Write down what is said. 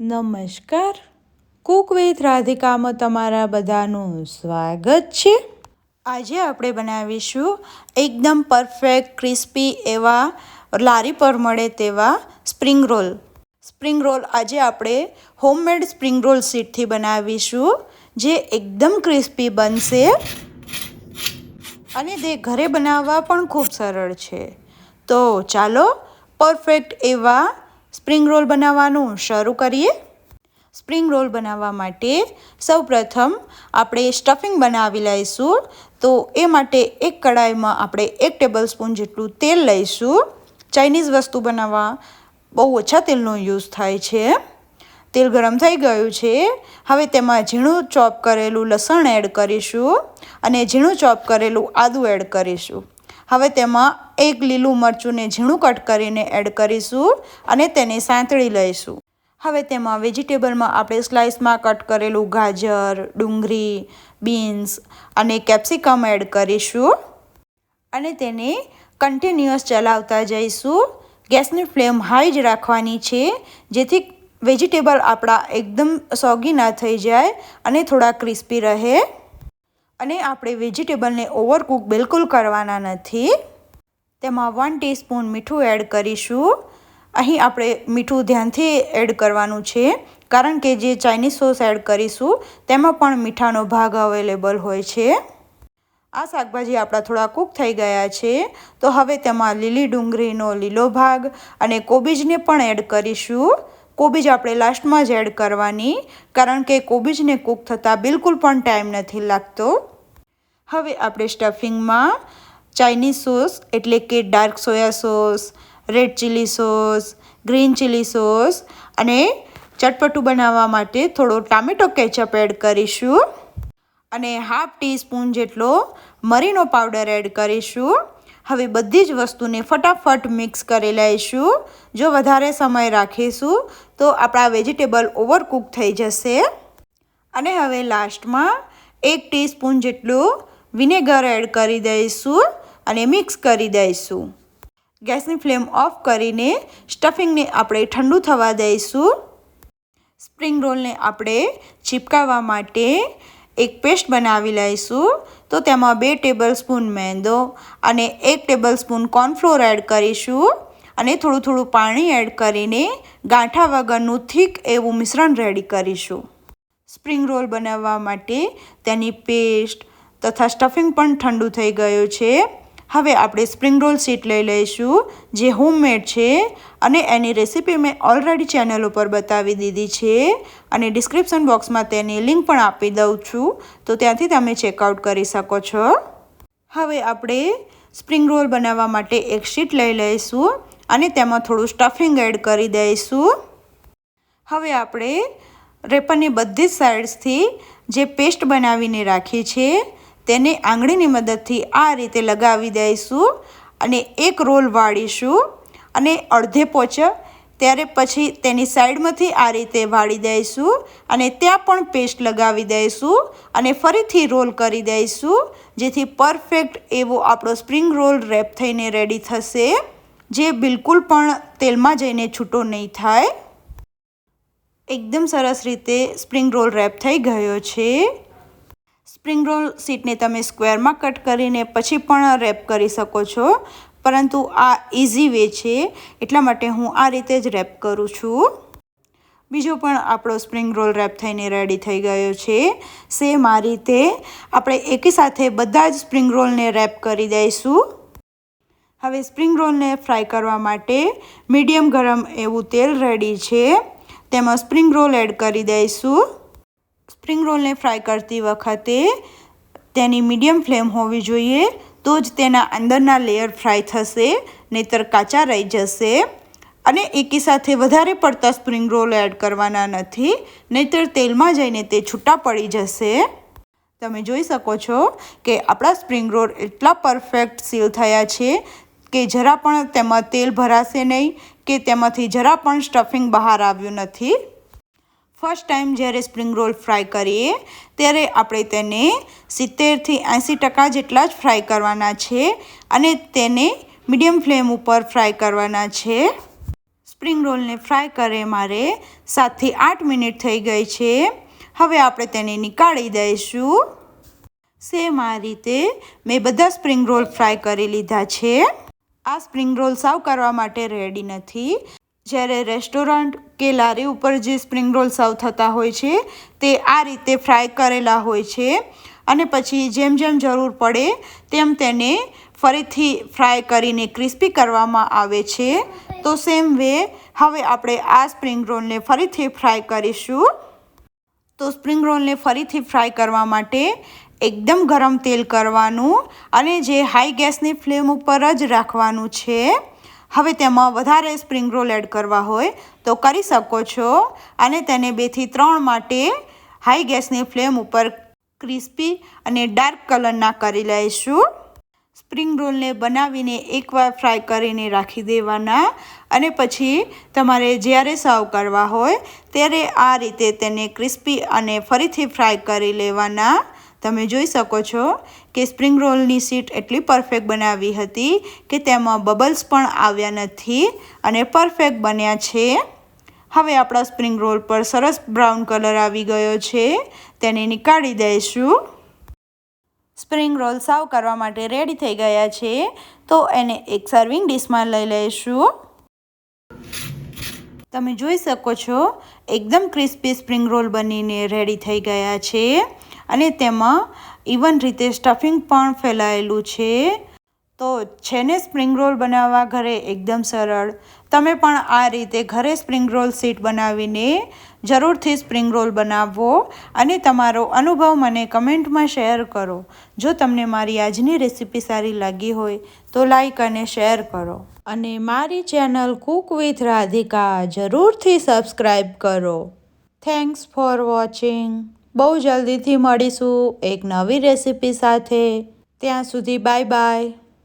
નમસ્કાર. કુક રાધિકામાં તમારા બધાનું સ્વાગત છે. આજે આપણે બનાવીશું એકદમ પરફેક્ટ ક્રિસ્પી એવા લારી પર મળે તેવા સ્પ્રિંગ રોલ સ્પ્રિંગ રોલ આજે આપણે હોમમેડ સ્પ્રિંગ રોલ સીટથી બનાવીશું, જે એકદમ ક્રિસ્પી બનશે. અને તે ઘરે બનાવવા પણ ખૂબ સરળ છે. તો ચાલો પરફેક્ટ એવા સ્પ્રિંગ રોલ બનાવવાનું શરૂ કરીએ. સ્પ્રિંગ રોલ બનાવવા માટે સૌપ્રથમ આપણે સ્ટફિંગ બનાવી લઈશું. તો એ માટે એક કડાઈમાં આપણે એક ટેબલ સ્પૂન જેટલું તેલ લઈશું. ચાઇનીઝ વસ્તુ બનાવવા બહુ ઓછા તેલનો યુઝ થાય છે. તેલ ગરમ થઈ ગયું છે. હવે તેમાં ઝીણું ચોપ કરેલું લસણ એડ કરીશું અને ઝીણું ચોપ કરેલું આદું એડ કરીશું. હવે તેમાં એક લીલું મરચુંને ઝીણું કટ કરીને એડ કરીશું અને તેને સાંતળી લઈશું. હવે તેમાં વેજીટેબલમાં આપણે સ્લાઇસમાં કટ કરેલું ગાજર, ડુંગળી, બીન્સ અને કેપ્સિકમ એડ કરીશું અને તેને કન્ટિન્યુઅસ ચલાવતા જઈશું. ગેસની ફ્લેમ હાઈ જ રાખવાની છે, જેથી વેજીટેબલ આપણા એકદમ સોગી ના થઈ જાય અને થોડા ક્રિસ્પી રહે. અને આપણે વેજીટેબલને ઓવરકુક બિલકુલ કરવાના નથી. તેમાં વન ટીસ્પૂન મીઠું એડ કરીશું. અહીં આપણે મીઠું ધ્યાનથી એડ કરવાનું છે, કારણ કે જે ચાઇનીઝ સોસ એડ કરીશું, તેમાં પણ મીઠાનો ભાગ અવેલેબલ હોય છે. આ શાકભાજી આપણા થોડા કૂક થઈ ગયા છે. તો હવે તેમાં લીલી ડુંગળીનો લીલો ભાગ અને કોબીજને પણ એડ કરીશું. કોબીજ આપણે લાસ્ટમાં જ એડ કરવાની, કારણ કે કોબીજને કૂક થતાં બિલકુલ પણ ટાઈમ નથી લાગતો. હવે આપણે સ્ટફિંગમાં ચાઇનીઝ સોસ એટલે કે dark soya sauce red chilli sauce green chilli sauce અને ચટપટું બનાવવા માટે થોડો ટામેટો કેચઅપ એડ કરીશું. અને હાફ ટીસ્પૂન જેટલો મરીનો પાવડર એડ કરીશું. હવે બધી જ વસ્તુને ફટાફટ મિક્સ કરી લઈશું. જો વધારે સમય રાખીશું, તો આપણા વેજીટેબલ ઓવરકૂક થઈ જશે. અને હવે લાસ્ટમાં એક ટીસ્પૂન જેટલું વિનેગર એડ કરી દઈશું અને મિક્સ કરી દઈશું. ગેસની ફ્લેમ ઓફ કરીને સ્ટફિંગને આપણે ઠંડુ થવા દઈશું. સ્પ્રિંગ રોલને આપણે ચીપકાવવા માટે એક પેસ્ટ બનાવી લઈશું. તો તેમાં બે ટેબલ સ્પૂન મેંદો અને એક ટેબલ સ્પૂન કોર્નફ્લોર એડ કરીશું. અને થોડું થોડું પાણી એડ કરીને ગાંઠા વગરનું થીક એવું મિશ્રણ રેડી કરીશું. સ્પ્રિંગ રોલ બનાવવા માટે તેની પેસ્ટ તથા સ્ટફિંગ પણ ઠંડુ થઈ ગયું છે. હવે આપણે સ્પ્રિંગ રોલ સીટ લઈ લઈશું, જે હોમમેડ છે અને એની રેસીપી મેં ઓલરેડી ચેનલ ઉપર બતાવી દીધી છે અને ડિસ્ક્રિપ્શન બોક્સમાં તેની લિંક પણ આપી દઉં છું, તો ત્યાંથી તમે ચેકઆઉટ કરી શકો છો. હવે આપણે સ્પ્રિંગ રોલ બનાવવા માટે એક શીટ લઈ લઈશું અને તેમાં થોડું સ્ટફિંગ એડ કરી દઈશું. હવે આપણે રેપરની બધી જ સાઇડ્સથી જે પેસ્ટ બનાવીને રાખી છે તેને આંગળીની મદદથી આ રીતે લગાવી દઈશું અને એક રોલ વાળીશું અને અડધે પોચ ત્યારે પછી તેની સાઈડમાંથી આ રીતે વાળી દઈશું અને ત્યાં પણ પેસ્ટ લગાવી દઈશું અને ફરીથી રોલ કરી દઈશું જેથી પરફેક્ટ એવો આપણો સ્પ્રિંગ રોલ રેપ થઈને રેડી થશે, જે બિલકુલ પણ તેલમાં જઈને છૂટો નહીં થાય. એકદમ સરસ રીતે સ્પ્રિંગ રોલ રેપ થઈ ગયો છે. સ્પ્રિંગ રોલ સીટને તમે સ્ક્વેરમાં કટ કરીને પછી પણ રેપ કરી શકો છો. પરંતુ આ ઇઝી વે છે, એટલા માટે હું આ રીતે જ રેપ કરું છું. બીજો પણ આપણો સ્પ્રિંગ રોલ રેપ થઈને રેડી થઈ ગયો છે. સેમ આ રીતે આપણે એકી સાથે બધા જ સ્પ્રિંગ રોલને રેપ કરી દઈશું. હવે સ્પ્રિંગ રોલને ફ્રાય કરવા માટે મીડિયમ ગરમ એવું તેલ રેડી છે. તેમાં સ્પ્રિંગ રોલ એડ કરી દઈશું. સ્પ્રિંગ રોલને ફ્રાય કરતી વખતે તેની મીડિયમ ફ્લેમ હોવી જોઈએ, તો જ તેના અંદરના લેયર ફ્રાય થશે, નહીતર કાચા રહી જશે. અને એકી સાથે વધારે પડતા સ્પ્રિંગ રોલ એડ કરવાના નથી, નહીતર તેલમાં જઈને તે છૂટા પડી જશે. તમે જોઈ શકો છો કે આપણા સ્પ્રિંગ રોલ એટલા પરફેક્ટ સીલ થયા છે કે જરા પણ તેમાં તેલ ભરાશે નહીં, કે તેમાંથી જરા પણ સ્ટફિંગ બહાર આવ્યું નથી. ફર્સ્ટ ટાઈમ જ્યારે સ્પ્રિંગ રોલ ફ્રાય કરીએ, ત્યારે આપણે તેને સિત્તેરથી એંસી ટકા જેટલા જ ફ્રાય કરવાના છે અને તેને મીડિયમ ફ્લેમ ઉપર ફ્રાય કરવાના છે. સ્પ્રિંગ રોલને ફ્રાય કરે મારે સાતથી આઠ મિનિટ થઈ ગઈ છે. હવે આપણે તેને નીકાળી દઈશું. સેમ આ રીતે મેં બધા સ્પ્રિંગ રોલ ફ્રાય કરી લીધા છે. આ સ્પ્રિંગ રોલ સાવ કરવા માટે રેડી નથી. જ્યારે રેસ્ટોરન્ટ કે લારી ઉપર જે સ્પ્રિંગ રોલ સર્વ થતા હોય છે, તે આ રીતે ફ્રાય કરેલા હોય છે અને પછી જેમ જેમ જરૂર પડે તેમ તેને ફરીથી ફ્રાય કરીને ક્રિસ્પી કરવામાં આવે છે. તો સેમ વે, હવે આપણે આ સ્પ્રિંગ રોલને ફરીથી ફ્રાય કરીશું. તો સ્પ્રિંગ રોલને ફરીથી ફ્રાય કરવા માટે એકદમ ગરમ તેલ કરવાનું અને જે હાઈ ગેસની ફ્લેમ ઉપર જ રાખવાનું છે. હવે તેમાં વધારે સ્પ્રિંગ રોલ એડ કરવા હોય તો કરી શકો છો અને તેને બેથી ત્રણ માટે હાઈ ગેસની ફ્લેમ ઉપર ક્રિસ્પી અને ડાર્ક કલરના કરી લઈશું. સ્પ્રિંગ રોલને બનાવીને એકવાર ફ્રાય કરીને રાખી દેવાના અને પછી તમારે જ્યારે સર્વ કરવા હોય ત્યારે આ રીતે તેને ક્રિસ્પી અને ફરીથી ફ્રાય કરી લેવાના. તમે જોઈ શકો છો કે સ્પ્રિંગ રોલની સીટ એટલી પરફેક્ટ બનાવી હતી કે તેમાં બબલ્સ પણ આવ્યા નથી અને પરફેક્ટ બન્યા છે. હવે આપણા સ્પ્રિંગ રોલ પર સરસ બ્રાઉન કલર આવી ગયો છે. તેને નીકાળી દઈશું. સ્પ્રિંગ રોલ સાવ કરવા માટે રેડી થઈ ગયા છે. તો એને એક સર્વિંગ ડીશમાં લઈ લઈશું. તમે જોઈ શકો છો, એકદમ ક્રિસ્પી સ્પ્રિંગ રોલ બનીને રેડી થઈ ગયા છે. અને તેમાં ઇવન રીતે સ્ટફિંગ પણ ફેલાયેલું છે. તો છે ને સ્પ્રિંગ રોલ બનાવવા ઘરે એકદમ સરળ. તમે પણ આ રીતે ઘરે સ્પ્રિંગ રોલ સીટ બનાવીને જરૂરથી સ્પ્રિંગ રોલ બનાવો અને તમારો અનુભવ મને કમેન્ટમાં શેર કરો. જો તમને મારી આજની રેસીપી સારી લાગી હોય, તો લાઈક અને શેર કરો. અને મારી ચેનલ કુક વિથ રાધિકા જરૂરથી સબસ્ક્રાઈબ કરો. થેન્ક્સ ફોર વોચિંગ બહુ જલ્દીથી મળીશું એક નવી રેસીપી સાથે. ત્યાં સુધી બાય બાય.